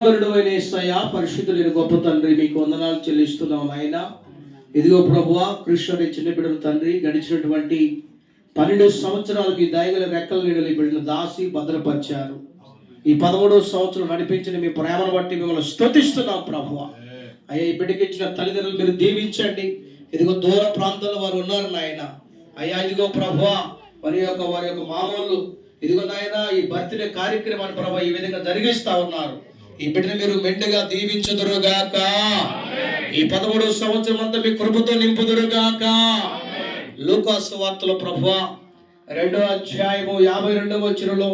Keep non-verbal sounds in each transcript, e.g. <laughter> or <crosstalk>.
పరిశుద్ధుడైన పరిశుద్ధుడైన గొప్ప తండ్రి మీకు వందనాలు చెల్లిస్తున్నాం ఆయన ఇదిగో ప్రభువా కృష్ణుడి చిన్న బిడ్డల తండ్రి గడిచినటువంటి పన్నెండు సంవత్సరాలకి మీ దయగల రెక్కల నీడలు ఈ దాసి భద్రపరిచారు. ఈ పదమూడవ సంవత్సరం నడిపించిన మీ ప్రేమను బట్టి మిమ్మల్ని స్తుతిస్తున్నాం ప్రభువ. అయ్యా ఈ బిడ్డకి ఇచ్చిన తల్లిదండ్రులు మీరు దీవించండి. ఇదిగో దూర ప్రాంతంలో వారు ఉన్నారు నాయన. అయ్యా ఇదిగో ప్రభువ వారి యొక్క వారి యొక్క మామూలు. ఇదిగో నాయన ఈ బర్త్డే కార్యక్రమాన్ని ప్రభావ ఈ విధంగా జరిగిస్తా ఉన్నారు. ఈ బిడ్డను మీరు మెండుగా దీవించుదురుగాక. ఈ పదమూడు సంవత్సరం అంతా మీ కృపతో నింపుదురుగాక. లూకాసు వార్తల ప్రభా రెండో అధ్యాయము యాభై రెండవ వచనంలో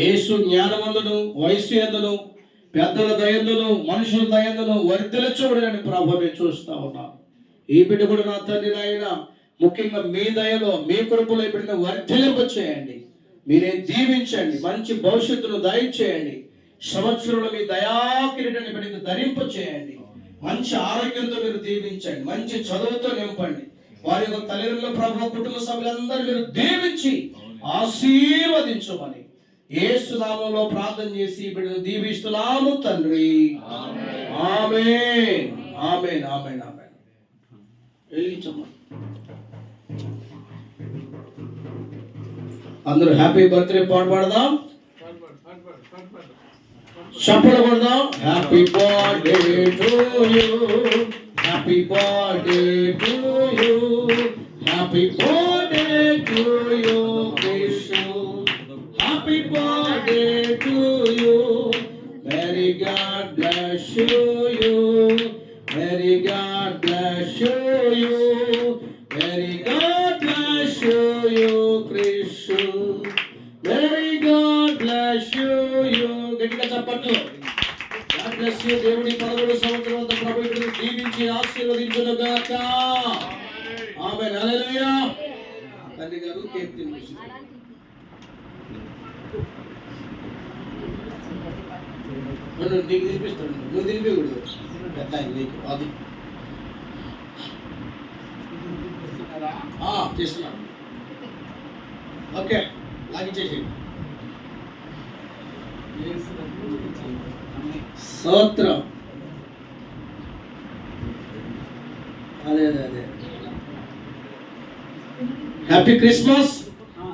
యేసు జ్ఞానమందును వయస్సు ఎందును పెద్దల దయందును మనుషుల దయందును వర్ధిలచూడని ప్రభు మేము చూస్తా ఉన్నాం. ఈ బిడ్డ కూడా నా తండ్రి నాయన ముఖ్యంగా మీ దయలో మీ కృపలో ఈ బిడ్డను వర్ధిలింప చేయండి మీరే దీవించండి. మంచి భవిష్యత్తును దయచేయండి. సంవత్సరంలో మీ దయాకిరీటాన్ని బిడ్డకు ధరింప చేయండి. మంచి ఆరోగ్యంతో మీరు దీవించండి. మంచి చదువుతో నింపండి. వారి యొక్క తల్లిదండ్రుల ప్రభు కుటుంబ సభ్యులందరూ మీరు దీవించి ఆశీర్వదించమని ఏ నామంలో ప్రార్థన చేసి బిడ్డను దీవిస్తున్నాము తండ్రి. ఆమె ఆమె ఆమె ఆమె అందరూ హ్యాపీ బర్త్డే పాడు పాడదాం. Shuffle over now. Happy birthday to you. Happy birthday to you. Happy birthday to you, Krishna. Happy birthday to you. Very God bless you. Very God bless you. God దేవుడి పదమూడు సంవత్సరం అంతా ప్రభు దీవించి ఆశీర్వదించును గాక ఆమె హల్లెలూయా. తల్లి గారు కీర్తి తినిపిస్తారు నీకు తినిపిస్తాడు నువ్వు తినిపించకూడదు పెద్ద ఆయన నీకు. అది. ఆ, చేస్తున్నాను. ఓకే. చేసేయండి. స్తోత్రం. అదే అదే అదే. Happy Christmas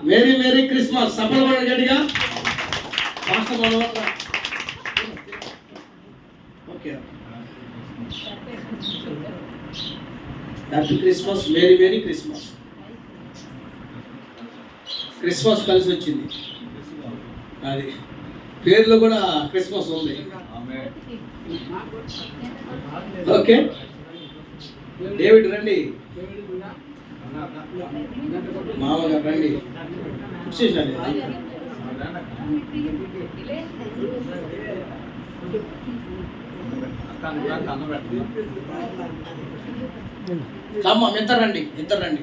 merry merry Christmas సఫలమైన గట్టిగా. Okay happy Christmas merry merry Christmas Christmas కలిసి వచ్చింది. అది. పేర్లో కూడా క్రిస్మస్ ఉంది. ఓకే. డేవిడ్ రండి. మామగా రండి. కూర్చేసాలి కమ్మ ఇద్దరు రండి ఇద్దరు రండి.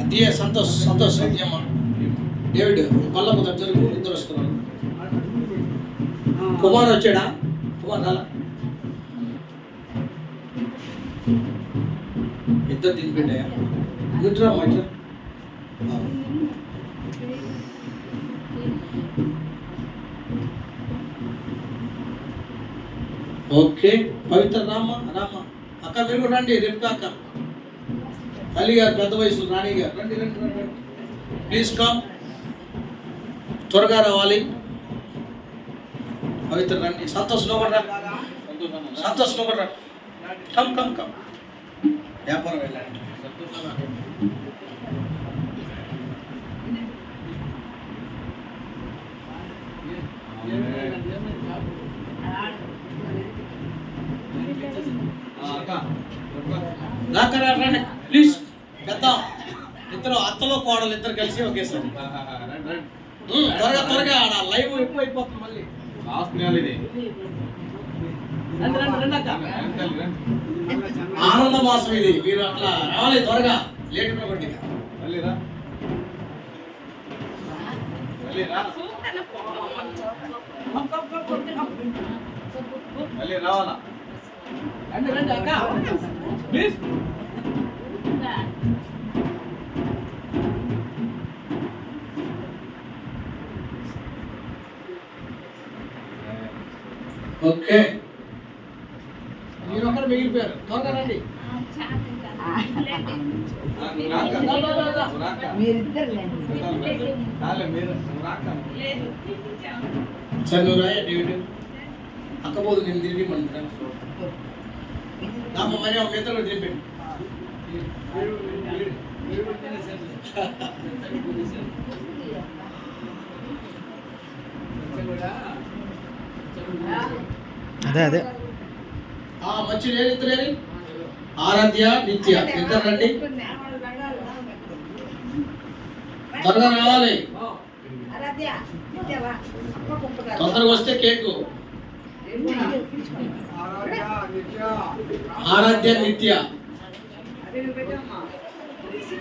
అదే సంతోష్ సంతోష్ అమ్మా డేవిడ్ పల్లపు దగ్గరకు ఇద్దరు వస్తున్నారు కుమార్ వచ్చాడా? కుమార్ రాలా? ఇద్దరు తినిపెట్టాయా ఇట్రా అమ్మా ఓకే పవిత్ర రామ రామ. అక్క మీరు కూడా రండి రేపు అక్క తల్లి గారు పెద్ద వయసు రాణి గారు. రండి రండి రండి. రండి. ప్లీజ్ కమ్ త్వరగా రావాలి. పవిత్ర రండి. సంతోష్ రా. సంతోష్ రా. Come come come. వ్యాపారం వెళ్ళండి. రండి. ప్లీజ్. పెద్ద ఇద్దరు అత్తలో కోడలు ఇద్దరు కలిసి ఒకేసారి. త్వరగా త్వరగా ఆడ లైవ్ ఎక్కువ అయిపోతుంది మళ్ళీ. రండి రండి రండి అక్క. ఆనంద మాసం ఇది. మీరు అట్లా రావాలి త్వరగా. లేట్ కాబట్టి రావాలా? రండి రండి అక్క. Please okay. మీరు ఒకరు మిగిలిపోయారు. త్వరగా రండి. సరే నువ్వు రాయ డేవిడ్ అక్కపోదు నేను తిరిగి మంటాను నా మరి ఒక ఇద్దరు తిరిగి <laughs> <laughs> అదే అదే. ఆ మంచి లేరు ఆరాధ్య నిత్య. ఇద్దరు రండి. త్వరగా రావాలి. తొందరగా వస్తే కేకు. ఆరాధ్య నిత్య.